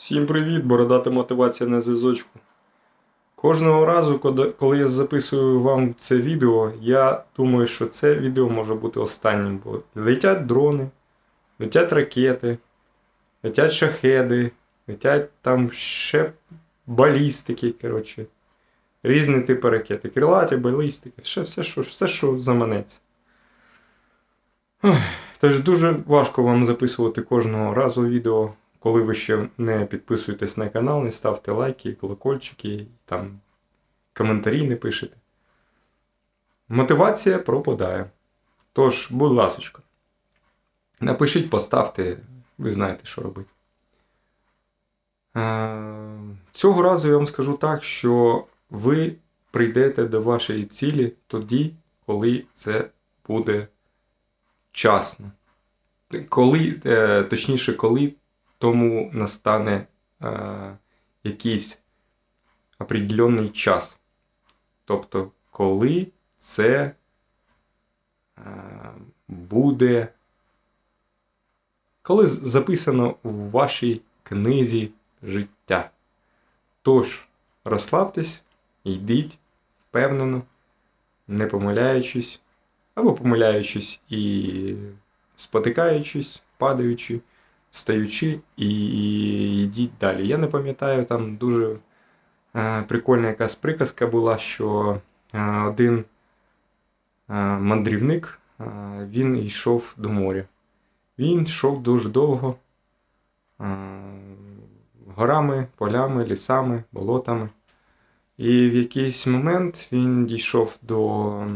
Всім привіт, бородата мотивація на зв'язочку. Кожного разу, коли- я записую вам це відео, я думаю, що це відео може бути останнім, бо летять дрони, летять ракети, летять шахеди, летять там ще балістики, коротше, різні типи ракети, крилаті, балістики, все, все, що, все, що заманеться. Тож дуже важко вам записувати кожного разу відео, коли ви ще не підписуєтесь на канал, не ставте лайки, колокольчики, там коментарі не пишете. Мотивація пропадає. Тож, будь ласочка, напишіть, поставте, ви знаєте, що робити. Е, Цього разу я вам скажу так, що ви прийдете до вашої цілі тоді, коли це буде вчасно. Коли, е, точніше, коли тому настане е, якийсь определенний час. Тобто, коли це е, буде, коли записано в вашій книзі життя. Тож, розслабтесь, йдіть впевнено, не помиляючись, або помиляючись і спотикаючись, падаючи, встаючи і, йдіть далі. Я не пам'ятаю, там дуже е, прикольна якась приказка була, що е, один е, мандрівник він йшов до моря. Він йшов дуже довго горами, полями, лісами, болотами. І в якийсь момент він дійшов до.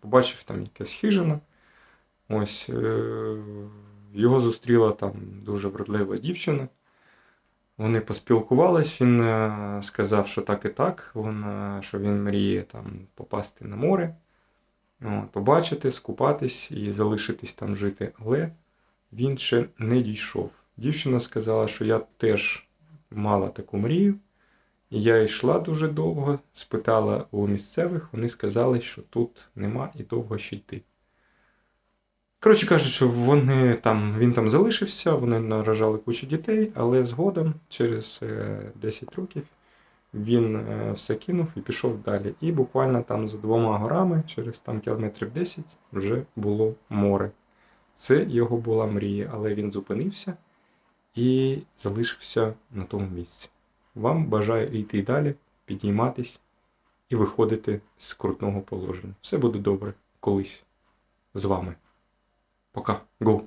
побачив там якась хижина. Ось його зустріла там дуже вродлива дівчина. Вони поспілкувались, він е, сказав, що так і так, він, що він мріє там попасти на море, побачити, скупатись і залишитись там жити. Але він ще не дійшов. Дівчина сказала, що я теж мала таку мрію. І я йшла дуже довго, спитала у місцевих, вони сказали, що тут нема і довго ще йти. Коротше кажучи, вони там, він там залишився, вони наражали кучу дітей, але згодом, через е, 10 років, він е, все кинув і пішов далі. І буквально там за двома горами, через там кілометрів 10, вже було море. Це його була мрія, але він зупинився і залишився на тому місці. Вам бажаю йти далі, підійматись і виходити з крутного положення. Все буде добре колись з вами. Пока. Го.